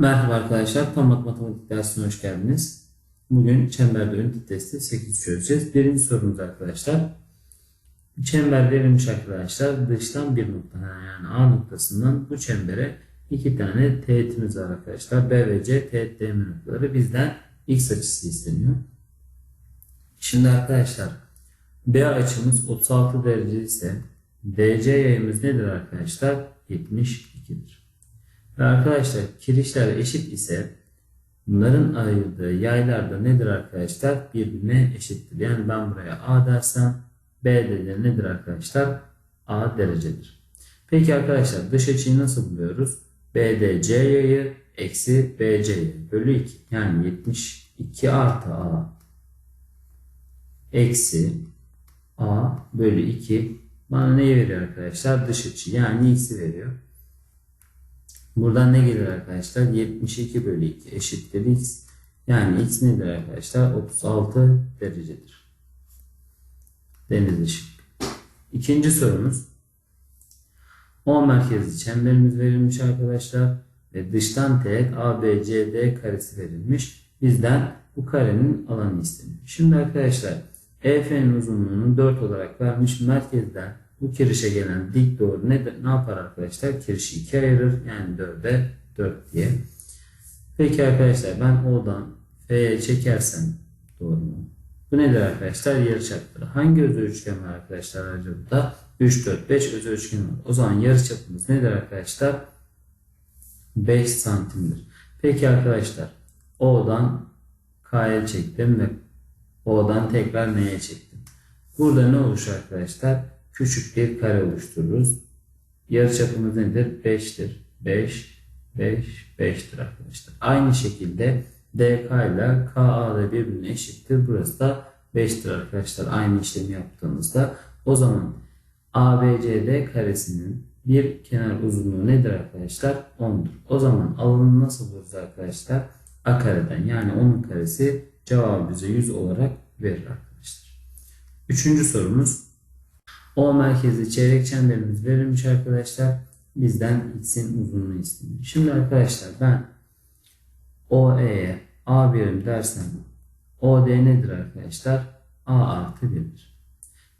Merhaba arkadaşlar, Tomat Matematik dersine hoş geldiniz. Bugün çemberde ünite testi 8 çözeceğiz. Birinci sorumuz arkadaşlar. Çember verilmiş arkadaşlar. Dıştan bir nokta yani A noktasından bu çembere iki tane teğetimiz var arkadaşlar. B ve C teğet değme noktaları bizden x açısı isteniyor. Şimdi arkadaşlar B açımız 36 derece ise DC yayımız nedir arkadaşlar? 72'dir. Ve arkadaşlar kirişler eşit ise bunların ayırdığı yaylar da nedir arkadaşlar? Birbirine eşittir. Yani ben buraya A dersem B de nedir arkadaşlar? A derecedir. Peki arkadaşlar dış açıyı nasıl buluyoruz? BDC yayı eksi BC yayı bölü 2. Yani 72 artı A eksi A bölü 2 bana neyi veriyor arkadaşlar? Dış açı yani x'i veriyor. Buradan ne gelir arkadaşlar? 72 bölü 2 eşittir x. Yani x nedir arkadaşlar? 36 derecedir. Deniz ışık. İkinci sorumuz. O merkezli çemberimiz verilmiş arkadaşlar. Ve dıştan teğet ABCD karesi verilmiş. Bizden bu karenin alanı isteniyor. Şimdi arkadaşlar EF'nin uzunluğunu 4 olarak vermiş. Merkezden bu kirişe gelen dik doğru ne, ne yapar arkadaşlar? Kirişi 2 ayırır. Yani 4'e 4 diye. Peki arkadaşlar ben O'dan F'ye çekersem doğru mu? Bu nedir arkadaşlar? Yarıçapları. Hangi özel üçgen var arkadaşlar acaba? 3, 4, 5 özel üçgen var. O zaman yarıçapımız nedir arkadaşlar? 5 santimdir. Peki arkadaşlar O'dan K'ya çektim ve O'dan tekrar N'ye çektim. Burada ne oluşur arkadaşlar? Küçük bir kare oluştururuz. Yarıçapımız nedir? 5'tir. 5, 5, 5'tir arkadaşlar. Aynı şekilde DK ile KA da birbirine eşittir. Burası da 5'tir arkadaşlar. Aynı işlemi yaptığımızda. O zaman ABCD karesinin bir kenar uzunluğu nedir arkadaşlar? 10'dur. O zaman alanı nasıl buluruz arkadaşlar? A kareden yani 10'un karesi cevabı bize 100 olarak verir arkadaşlar. Üçüncü sorumuz. O merkezi çeyrek çemberimiz verilmiş arkadaşlar. Bizden x'in uzunluğu isteniyor. Şimdi arkadaşlar ben OE'ye A birim dersem OD nedir arkadaşlar? A artı 1'dir.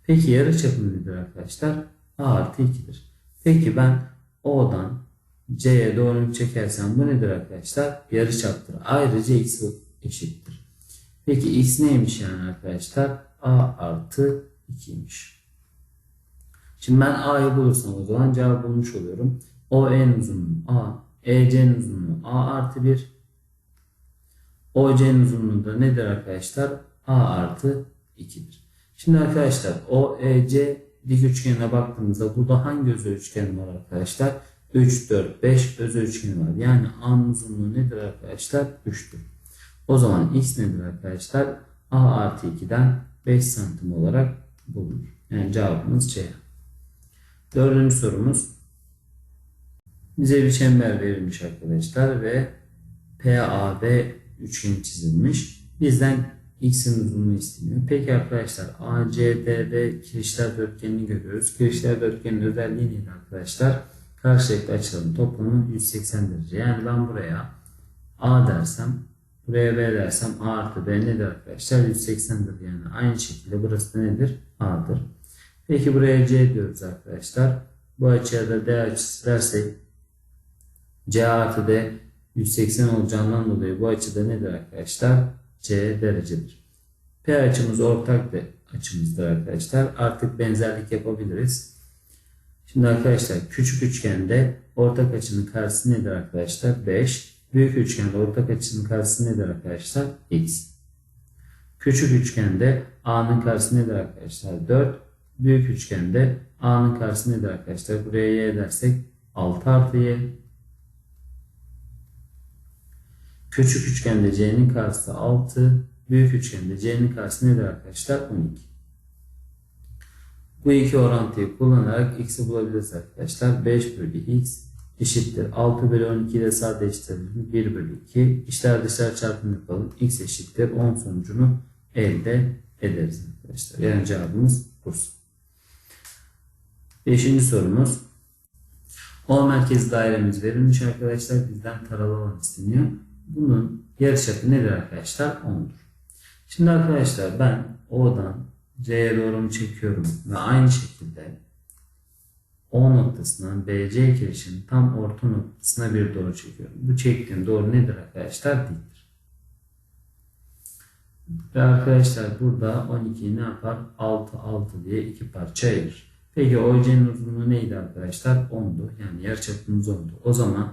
Peki yarıçapı nedir arkadaşlar? A artı 2'dir. Peki ben O'dan C'ye doğru çekersem bu nedir arkadaşlar? Yarıçaptır. Ayrıca x eşittir. Peki x neymiş yani arkadaşlar? A artı 2'ymiş. Şimdi ben A'yı bulursam o zaman cevabı bulmuş oluyorum. O en uzunluğu A, EC'nin uzunluğu A artı 1. OC'nin uzunluğu da nedir arkadaşlar? A artı 2'dir. Şimdi arkadaşlar OEC dik üçgenine baktığımızda burada hangi özel üçgen var arkadaşlar? 3, 4, 5 özel üçgen var. Yani A'nın uzunluğu nedir arkadaşlar? 3'tür. O zaman X nedir arkadaşlar? A artı 2'den 5 santim olarak bulunur. Yani cevabımız C. Dördüncü sorumuz. Bize bir çember verilmiş arkadaşlar ve PAB üçgeni çizilmiş. Bizden x'in uzunluğu isteniyor. Peki arkadaşlar ACD'de kirişler dörtgenini görüyoruz. Kirişler dörtgenin özelliği neydi arkadaşlar? Karşılıklı açıların toplamı 180 derece. Yani ben buraya A dersem buraya B dersem A artı B nedir arkadaşlar? 180'dir yani. Aynı şekilde burası da nedir? A'dır. Peki buraya C diyoruz arkadaşlar. Bu açıya da D açısı dersek C artı D 180 olacağından dolayı bu açıda nedir arkadaşlar? C derecedir. P açımız ortak de açımızdır arkadaşlar. Artık benzerlik yapabiliriz. Şimdi arkadaşlar küçük üçgende ortak açının karşısı nedir arkadaşlar? 5. Büyük üçgende ortak açının karşısı nedir arkadaşlar? X. Küçük üçgende A'nın karşısı nedir arkadaşlar? 4. Büyük üçgende A'nın karşısı nedir arkadaşlar? Buraya Y dersek 6 artı Y. Küçük üçgende C'nin karşısı 6. Büyük üçgende C'nin karşısı nedir arkadaşlar? 12. Bu iki orantıyı kullanarak x'i bulabiliriz arkadaşlar. 5 bölü x eşittir. 6 bölü 12 ile sadeleştirelim. 1 bölü 2. İşler dışlar çarpımı yapalım. x eşittir. 10 sonucunu elde ederiz arkadaşlar. Yani cevabımız Bursa. Beşinci sorumuz. O merkez dairemiz verilmiş arkadaşlar. Bizden taralı alan isteniyor. Bunun yarıçapı nedir arkadaşlar? 10'dur. Şimdi arkadaşlar ben O'dan C'ye doğru çekiyorum ve aynı şekilde O noktasından BC kirişinin tam orta noktasına bir doğru çekiyorum. Bu çektiğim doğru nedir arkadaşlar? Diktir. Ve arkadaşlar burada 12'yi ne yapar? 6 6 diye iki parça ayırır. Peki OC'nin uzunluğu neydi arkadaşlar? 10'du. Yani yarıçapımız 10'du. O zaman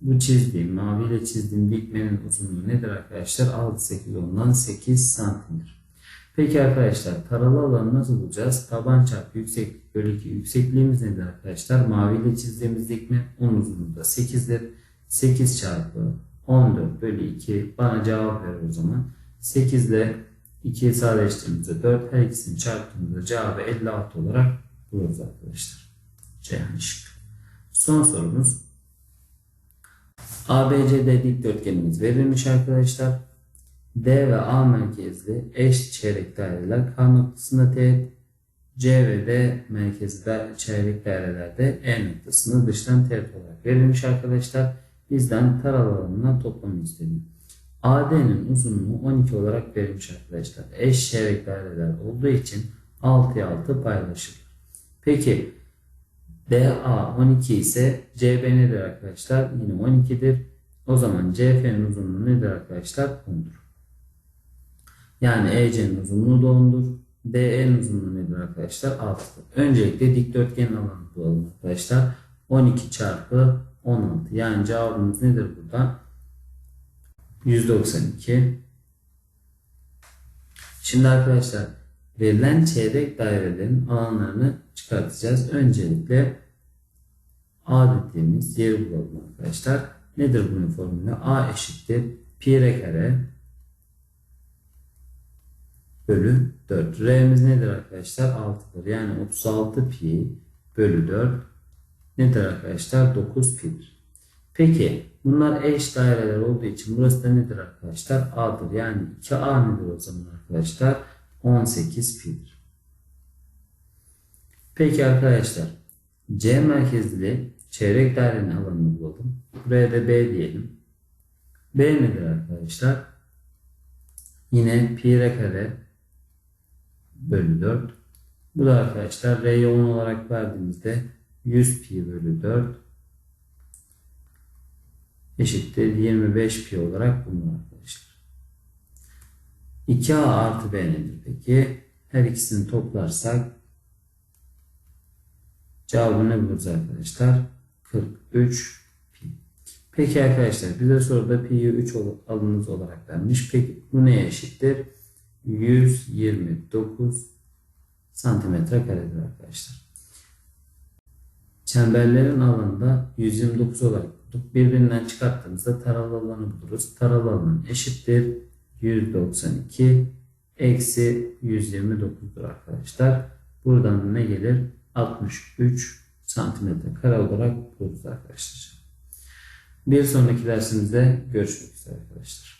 bu çizdiğim, maviyle çizdiğim dikmenin uzunluğu nedir arkadaşlar? 6 8 10'dan 8 santimdir. Peki arkadaşlar taralı alanı nasıl bulacağız? Taban çarpı yükseklik bölü 2. Yüksekliğimiz nedir arkadaşlar? Maviyle çizdiğimiz dikme 10 uzunluğu da 8'dir. 8 çarpı 14 bölü 2 bana cevap verir o zaman. 8 ile 2'yi sadeleştirdiğimizde 4 her ikisini çarptığımızda cevabı 56 olarak buluruz arkadaşlar. Ceyhan şıkkı. Son sorumuz. ABCD dikdörtgenimiz verilmiş arkadaşlar. D ve A merkezli eş çeyrek daireler K noktasında teğet, C ve D merkezli çeyrek dairelerde E noktasında dıştan teğet olarak verilmiş arkadaşlar. Bizden taralı alanına toplamı isteniyor. AD'nin uzunluğu 12 olarak verilmiş arkadaşlar. Eş çeyrek daireler olduğu için 6'ya 6 paylaşılır. Peki DA 12 ise CB nedir arkadaşlar? Yine 12'dir. O zaman CF'nin uzunluğu nedir arkadaşlar? 10'dur. Yani EC'nin uzunluğu da 10'dur. DE'nin uzunluğu nedir arkadaşlar? 6'dır. Öncelikle dikdörtgen alanı bulalım arkadaşlar. 12 çarpı 16. Yani cevabımız nedir burada? 192. Şimdi arkadaşlar verilen çeyrek dairelerin alanlarını çıkartacağız. Öncelikle A dediğimiz yeri bulalım arkadaşlar. Nedir bunun formülü? A eşittir pi r kare bölü 4. R'miz nedir arkadaşlar? 6'dır. Yani 36 pi bölü 4 nedir arkadaşlar? 9 pi'dir. Peki bunlar eş daireler olduğu için burası da nedir arkadaşlar? A'dır. Yani 2A nedir o zaman arkadaşlar? 18 pi'dir. Peki arkadaşlar C merkezli çeyrek dairenin alanını bulalım. Buraya da B diyelim. B nedir arkadaşlar? Yine pi r kare bölü 4. Bu da arkadaşlar R'ye 10 olarak verdiğimizde 100 pi bölü 4 eşittir 25 pi olarak bulunur arkadaşlar. 2A artı B nedir peki? Her ikisini toplarsak cevabını buluruz arkadaşlar. 43 pi. Peki arkadaşlar bize soruda pi'yi 3 alınız olarak vermiş. Peki bu neye eşittir? 129 santimetre karedir arkadaşlar. Çemberlerin alanında 129 olarak bulduk. Birbirinden çıkarttığımızda taralı alanı buluruz. Taralı alan eşittir 192 eksi 129'dur arkadaşlar. Buradan ne gelir? 63 santimetre kare olarak buluruz arkadaşlar. Bir sonraki dersimizde görüşmek üzere arkadaşlar.